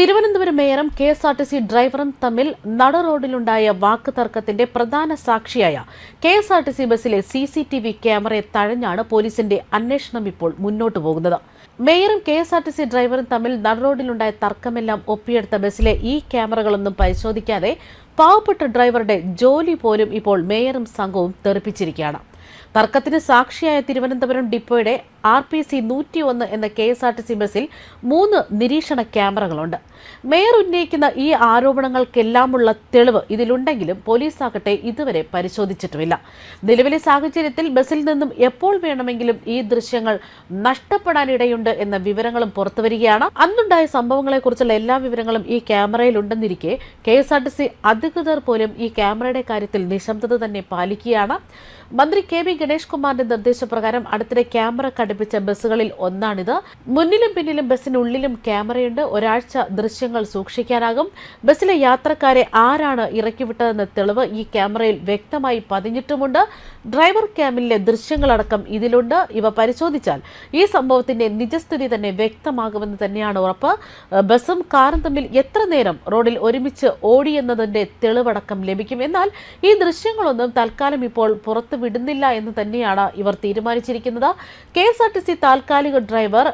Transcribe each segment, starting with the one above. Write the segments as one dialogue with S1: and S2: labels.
S1: Thiruvananthapuram മേയറും K S R T C ഡ്രൈവറും തമ്മിൽ നട റോഡിലുണ്ടായ വാക്ക് തർക്കത്തിന്റെ പ്രധാന സാക്ഷിയായ K S R T C ബസ്സിലെ സി സി ടി വി ക്യാമറയെ തഴഞ്ഞാണ് പോലീസിന്റെ അന്വേഷണം ഇപ്പോൾ മുന്നോട്ടു പോകുന്നത്. മേയറും K S R T C ഡ്രൈവറും തമ്മിൽ നട റോഡിലുണ്ടായ തർക്കമെല്ലാം ഒപ്പിയെടുത്ത ബസ്സിലെ ഈ ക്യാമറകളൊന്നും പരിശോധിക്കാതെ പാവപ്പെട്ട ഡ്രൈവറുടെ ജോലി പോലും ഇപ്പോൾ മേയറും സംഘവും തെറിപ്പിച്ചിരിക്കുകയാണ്. തർക്കത്തിന് സാക്ഷിയായ തിരുവനന്തപുരം ഡിപ്പോയുടെ ആർ പി സി നൂറ്റി ഒന്ന് എന്ന K S R T C ബസ്സിൽ മൂന്ന് നിരീക്ഷണ ക്യാമറകളുണ്ട്. മേയർ ഉന്നയിക്കുന്ന ഈ ആരോപണങ്ങൾക്കെല്ലാമുള്ള തെളിവ് ഇതിലുണ്ടെങ്കിലും പോലീസാകട്ടെ ഇതുവരെ പരിശോധിച്ചിട്ടുമില്ല. നിലവിലെ സാഹചര്യത്തിൽ ബസ്സിൽ നിന്നും എപ്പോൾ വേണമെങ്കിലും ഈ ദൃശ്യങ്ങൾ നഷ്ടപ്പെടാനിടയുണ്ട് എന്ന വിവരങ്ങളും പുറത്തുവരികയാണ്. അന്നുണ്ടായ സംഭവങ്ങളെക്കുറിച്ചുള്ള എല്ലാ വിവരങ്ങളും ഈ ക്യാമറയിലുണ്ടെന്നിരിക്കെ K S R T C അധികൃതർ പോലും ഈ ക്യാമറയുടെ കാര്യത്തിൽ നിശബ്ദത തന്നെ പാലിക്കുകയാണ്. മന്ത്രി കെ വി ഗണേഷ് കുമാറിന്റെ നിർദ്ദേശപ്രകാരം അടുത്തിടെ ക്യാമറ ഘടിപ്പിച്ച ബസ്സുകളിൽ ഒന്നാണിത്. മുന്നിലും പിന്നിലും ബസ്സിനുള്ളിലും ക്യാമറയുണ്ട്. ഒരാഴ്ച ദൃശ്യങ്ങൾ സൂക്ഷിക്കാനാകും. ബസ്സിലെ യാത്രക്കാരെ ആരാണ് ഇറക്കിവിട്ടതെന്ന തെളിവ് ഈ ക്യാമറയിൽ വ്യക്തമായി പതിഞ്ഞിട്ടുമുണ്ട്. ഡ്രൈവർ ക്യാമിലെ ദൃശ്യങ്ങളടക്കം ഇതിലുണ്ട്. ഇവ പരിശോധിച്ചാൽ ഈ സംഭവത്തിന്റെ നിജസ്ഥിതി തന്നെ വ്യക്തമാകുമെന്ന് തന്നെയാണ് ഉറപ്പ്. ബസ്സും കാറും തമ്മിൽ എത്ര നേരം റോഡിൽ ഒരുമിച്ച് ഓടിയെന്നതിന്റെ തെളിവടക്കം ലഭിക്കും. എന്നാൽ ഈ ദൃശ്യങ്ങളൊന്നും തൽക്കാലം ഇപ്പോൾ പുറത്തുവിടുന്നില്ല എന്ന് തന്നെയാണ് ഇവർ തീരുമാനിച്ചിരിക്കുന്നത്. K S R T C താൽക്കാലിക ഡ്രൈവർ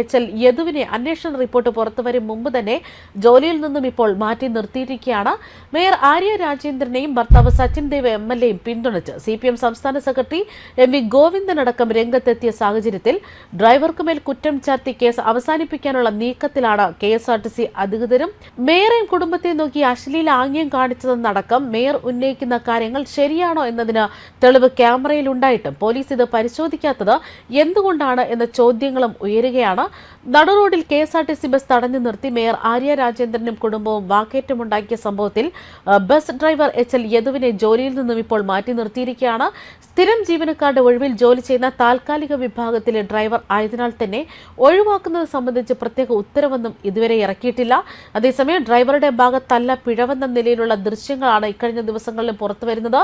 S1: എച്ച് എൽ യദുവിനെ അന്വേഷണ റിപ്പോർട്ട് പുറത്തുവരും മുമ്പ് തന്നെ ജോലിയിൽ നിന്നും ഇപ്പോൾ മാറ്റി നിർത്തിയിരിക്കുകയാണ്. മേയർ ആര്യ രാജേന്ദ്രനെയും ഭർത്താവ് സച്ചിൻ ദേവ് എം എൽ എയും പിന്തുണച്ച് സി പി എം സംസ്ഥാന സെക്രട്ടറി എം വി ഗോവിന്ദൻ അടക്കം രംഗത്തെത്തിയ സാഹചര്യത്തിൽ ഡ്രൈവർക്ക് മേൽ കുറ്റം ചാർത്തി കേസ് അവസാനിപ്പിക്കാനുള്ള നീക്കത്തിലാണ് K S R T C അധികൃതരും. മേയറേയും കുടുംബത്തെയും നോക്കി അശ്ലീല ആംഗ്യം കാണിച്ചതെന്നടക്കം മേയർ ഉന്നയിക്കുന്ന കാര്യങ്ങൾ ശരിയാണോ എന്നതിന് തെളിവ് ക്യാമറയിൽ ഉണ്ടായിട്ടും പോലീസ് ഇത് പരിശോധിക്കാത്തത് എന്തുകൊണ്ടാണ് എന്ന ചോദ്യങ്ങളും ഉയരുകയാണ്. നടുറോഡിൽ K S R T C bus തടഞ്ഞു നിർത്തി മേയർ ആര്യ രാജേന്ദ്രനും കുടുംബവും വാക്കേറ്റമുണ്ടാക്കിയ സംഭവത്തിൽ ബസ് ഡ്രൈവർ എച്ച് എൽ യദുവിനെ ജോലിയിൽ നിന്നും ഇപ്പോൾ മാറ്റി നിർത്തിയിരിക്കുകയാണ്. സ്ഥിരം ജീവനക്കാരുടെ ഒഴിവിൽ ജോലി ചെയ്യുന്ന താൽക്കാലിക വിഭാഗത്തിലെ ഡ്രൈവർ ആയതിനാൽ തന്നെ ഒഴിവാക്കുന്നത് സംബന്ധിച്ച് പ്രത്യേക ഉത്തരവൊന്നും ഇതുവരെ ഇറക്കിയിട്ടില്ല. അതേസമയം ഡ്രൈവറുടെ ഭാഗത്തല്ല പിഴവെന്ന നിലയിലുള്ള ദൃശ്യങ്ങളാണ് ഇക്കഴിഞ്ഞ ദിവസങ്ങളിൽ പുറത്തുവരുന്നത്.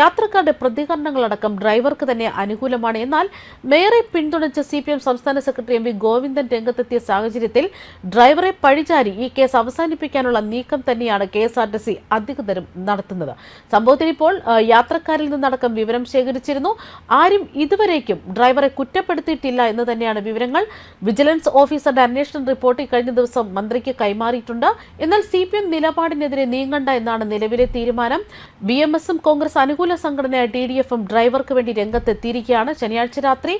S1: യാത്രക്കാരുടെ പ്രതികരണങ്ങളടക്കം ഡ്രൈവർക്ക് തന്നെ അനുകൂലമാണ്. എന്നാൽ മേയറെ പിന്തുണച്ച സി പി എം സംസ്ഥാന സെക്രട്ടറി എം വി ഗോവിന്ദൻ രംഗത്തെത്തിയ സാഹചര്യത്തിൽ ഡ്രൈവറെ പഴിചാരി ഈ കേസ് അവസാനിപ്പിക്കാനുള്ള നീക്കം തന്നെയാണ് K S R T C അധികൃതരും നടത്തുന്നത്. സംഭവത്തിൽ ഇപ്പോൾ യാത്രക്കാരിൽ നിന്നടക്കം വിവരം ശേഖരിച്ചിരുന്നു. ആരും ഇതുവരേക്കും ഡ്രൈവറെ കുറ്റപ്പെടുത്തിയിട്ടില്ല എന്ന് തന്നെയാണ് വിവരങ്ങൾ. വിജിലൻസ് ഓഫീസറുടെ അന്വേഷണ റിപ്പോർട്ട് കഴിഞ്ഞ ദിവസം മന്ത്രിക്ക് കൈമാറിയിട്ടുണ്ട്. എന്നാൽ സി പി എം നിലപാടിനെതിരെ നീങ്ങണ്ട എന്നാണ് നിലവിലെ തീരുമാനം. ബി എം എസും കോൺഗ്രസ് അനുകൂല സംഘടനയായ ടി ഡി എഫും ഡ്രൈവർക്ക് വേണ്ടി രംഗത്തെത്തിയിരിക്കുകയാണ്. ശനിയാഴ്ച രാത്രി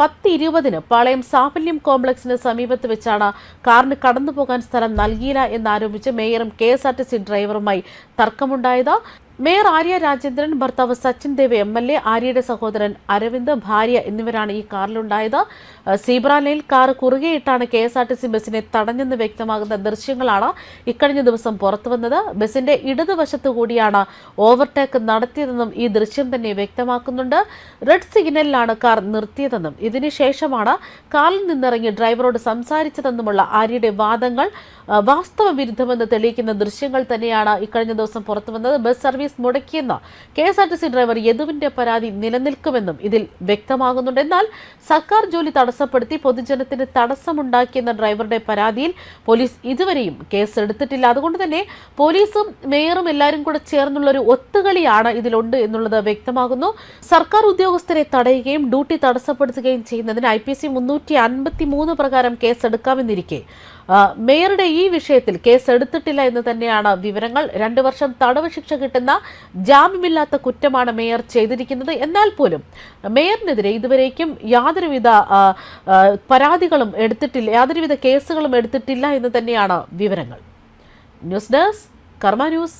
S1: പത്ത് ഇരുപതിന് പാളയം സാഫല്യം കോംപ്ലക്സിന് സമീപത്ത് വെച്ചാണ് കാറിന് കടന്നുപോകാൻ സ്ഥലം നൽകിയില്ല എന്നാരോപിച്ച് മേയറും K S R T C ഡ്രൈവറുമായി തർക്കമുണ്ടായത്. മേയർ ആര്യ രാജേന്ദ്രൻ ഭർത്താവ് Sachin Dev M L A ആര്യയുടെ സഹോദരൻ അരവിന്ദ് ഭാര്യ എന്നിവരാണ് ഈ കാറിലുണ്ടായത്. സീബ്ര ലൈനിൽ car കുറുകെയിട്ടാണ് K S R T C ബസ്സിനെ തടഞ്ഞെന്ന് വ്യക്തമാകുന്ന ദൃശ്യങ്ങളാണ് ഇക്കഴിഞ്ഞ ദിവസം പുറത്തുവന്നത് ബസ്സിന്റെ ഇടതുവശത്തു കൂടിയാണ് ഓവർടേക്ക് നടത്തിയതെന്നും ഈ ദൃശ്യം തന്നെ വ്യക്തമാക്കുന്നുണ്ട്. റെഡ് സിഗ്നലിലാണ് കാർ നിർത്തിയതെന്നും. ഇതിനുശേഷമാണ് കാറിൽ നിന്നിറങ്ങി ഡ്രൈവറോട് സംസാരിച്ചതെന്നുമുള്ള ആര്യയുടെ വാദങ്ങൾ. വാസ്തവ വിരുദ്ധമെന്ന് തെളിയിക്കുന്ന ദൃശ്യങ്ങൾ തന്നെയാണ് ഇക്കഴിഞ്ഞ ദിവസം പുറത്തുവന്നത് bus service മുടക്കിയെന്ന K S R T C driver യദുവിന്റെ പരാതി നിലനിൽക്കുമെന്നും ഇതിൽ വ്യക്തമാകുന്നുണ്ട്. എന്നാൽ സർക്കാർ ജോലി തടസ്സപ്പെടുത്തി പൊതുജനത്തിന് തടസ്സമുണ്ടാക്കിയെന്ന ഡ്രൈവറുടെ പരാതിയിൽ പോലീസ് ഇതുവരെയും കേസ് എടുത്തിട്ടില്ല അതുകൊണ്ട് തന്നെ പോലീസും മേയറും എല്ലാവരും കൂടെ ചേർന്നുള്ള ഒരു ഒത്തുകളിയാണ് ഇതിലുണ്ട് എന്നുള്ളത് വ്യക്തമാകുന്നു. സർക്കാർ ഉദ്യോഗസ്ഥരെ തടയുകയും ഡ്യൂട്ടി തടസ്സപ്പെടുത്തുകയും ചെയ്യുന്നതിന് ഐ പി സി മുന്നൂറ്റി അൻപത്തി മൂന്ന് പ്രകാരം കേസ് എടുക്കാമെന്നിരിക്കെ ആ, മേയറുടെ ഈ വിഷയത്തിൽ കേസ് എടുത്തിട്ടില്ല എന്ന് തന്നെയാണ് വിവരങ്ങൾ. രണ്ടു വർഷം തടവ് ശിക്ഷ കിട്ടുന്ന ജാമ്യമില്ലാത്ത കുറ്റമാണ് മേയർ ചെയ്തിരിക്കുന്നത്. എന്നാൽ പോലും മേയറിനെതിരെ ഇതുവരേക്കും യാതൊരുവിധ പരാതികളും എടുത്തിട്ടില്ല യാതൊരുവിധ കേസുകളും എടുത്തിട്ടില്ല എന്ന് തന്നെയാണ് വിവരങ്ങൾ. News desk Karma news.